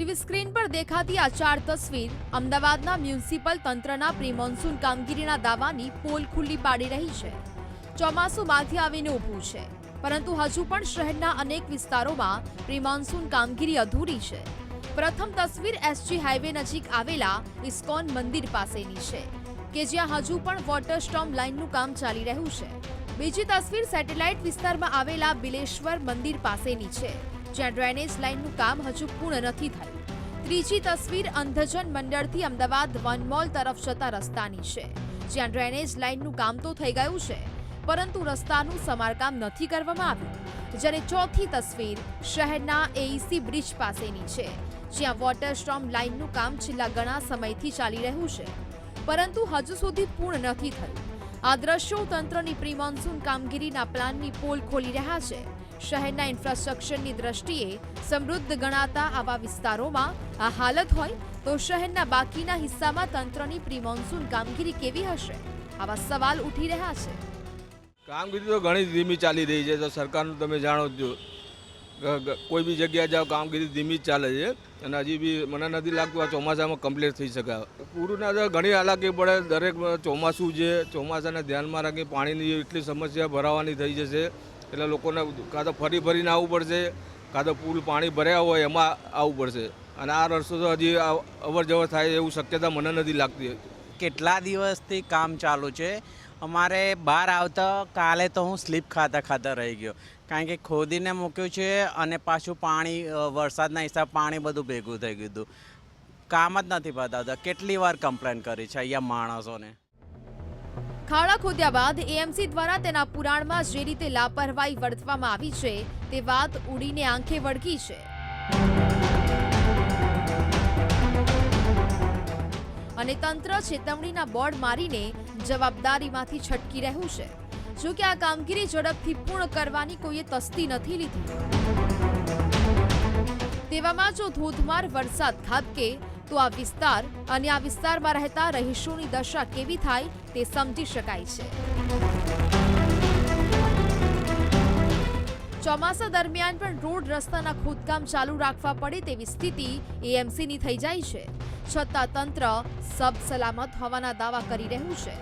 TV screen પર દેખાતી આ ચાર તસવીર અમદાવાદના મ્યુનિસિપલ તંત્રના પ્રી મોન્સૂન કામગીરીના દાવાની પોલ ખુલ્લી પાડી રહી છે. ચોમાસું માથી આવીને ઊભું છે. પરંતુ હજુ પણ શહેરના અનેક વિસ્તારોમાં પ્રી મોન્સૂન કામગીરી અધૂરી છે. પ્રથમ તસવીર એસજી હાઈવે નજીક આવેલા ઇસ્કોન મંદિર પાસેની છે, કે જ્યાં હજુ પણ વોટર સ્ટોમ લાઇનનું કામ ચાલી રહ્યું છે. બીજી તસવીર સેટેલાઇટ વિસ્તારમાં આવેલા બિલેશ્વર મંદિર પાસેની છે. જ્યાં ડ્રેનેજ લાઇનનું કામ હજુ પૂર્ણ નથી થયું. ત્રીજી તસવીર અંધજન મંડળથી અમદાવાદ વન મોલ તરફ જતા રસ્તાની છે. જ્યાં ડ્રેનેજ લાઇનનું કામ તો થઈ ગયું છે, પરંતુ રસ્તાનું સમારકામ નથી કરવામાં આવ્યું. જ્યારે ચોથી તસવીર શહેરના એઈસી બ્રિજ પાસેની છે, જ્યાં વોટર સ્ટ્રોમ લાઇનનું કામ છેલ્લા ઘણા સમયથી ચાલી રહ્યું છે, પરંતુ હજુ સુધી પૂર્ણ નથી થયું. આ દ્રશ્યો તંત્રની પ્રી મોન્સૂન કામગીરીના પ્લાનની પોલ ખોલી રહ્યા છે શહેરના ઇન્ફ્રાસ્ટ્રક્ચરની દ્રષ્ટિએ સમૃદ્ધ ગણાતા આવા વિસ્તારોમાં આ હાલત હોય તો શહેરના બાકીના હિસ્સામાં તંત્રની પ્રી મોન્સૂન કામગીરી કેવી હશે? આવા સવાલ ઉઠી રહ્યા છે. કામગીરી તો ઘણી ધીમી ચાલી રહી છે. તો સરકારનું તમે જાણો જ કોઈ બી જગ્યાએ જાઓ, કામગીરી ધીમી ચાલે છે. અને હજી બી મને નથી લાગતું આ ચોમાસામાં કમ્પ્લીટ થઈ શકે. પૂરુંના તો ઘણી હાલાકી પડે. દરેક ચોમાસું છે ચોમાસાને ધ્યાનમાં રાખી પાણીની એટલી સમસ્યા ભરાવાની થઈ જશે. એટલે લોકોને કાં તો ફરી ફરીને આવવું પડશે, કાં તો પુલ પાણી ભર્યા હોય એમાં આવવું પડશે. અને આ રસ્તો તો હજી અવર જવર થાય એવું શક્યતા મને નથી લાગતી. કેટલા દિવસથી કામ ચાલુ છે? અમારે બહાર આવતા કાલે તો હું સ્લીપ ખાતા ખાતા રહી ગયો. કારણ કે ખોદીને મૂક્યું છે અને પાછું પાણી વરસાદના હિસાબ પાણી બધું ભેગું થઈ ગયું હતું. કામ જ નથી બતાવતા કેટલી વાર કમ્પ્લેન કરી છે અહીંયા માણસોને? ખાડા ખોદ્યા બાદ એએમસી દ્વારા તેના પુરાણમાં જે રીતે લાપરવાહી વર્તવામાં આવી છે, તે વાત ઉડીને આંખે વળગી છે. અને તંત્ર ચેતવણીના બોર્ડ મારીને જવાબદારીમાંથી છટકી રહ્યું છે. જો કે આ કામગીરી ઝડપથી પૂર્ણ કરવાની કોઈએ તસ્તી નથી લીધી. તેવામાં જો ધોધમાર વરસાદ ખાબકે તો આ વિસ્તાર અને આ વિસ્તારમાં રહેતા રહીશોની દશા કેવી થાય તે સમજી શકાય છે. ચોમાસા દરમિયાન પણ રોડ રસ્તાના ખોદકામ ચાલુ રાખવા પડે તેવી સ્થિતિ એએમસીની થઈ જાય છે. છતાં તંત્ર સબ સલામત હોવાના દાવા કરી રહ્યું છે.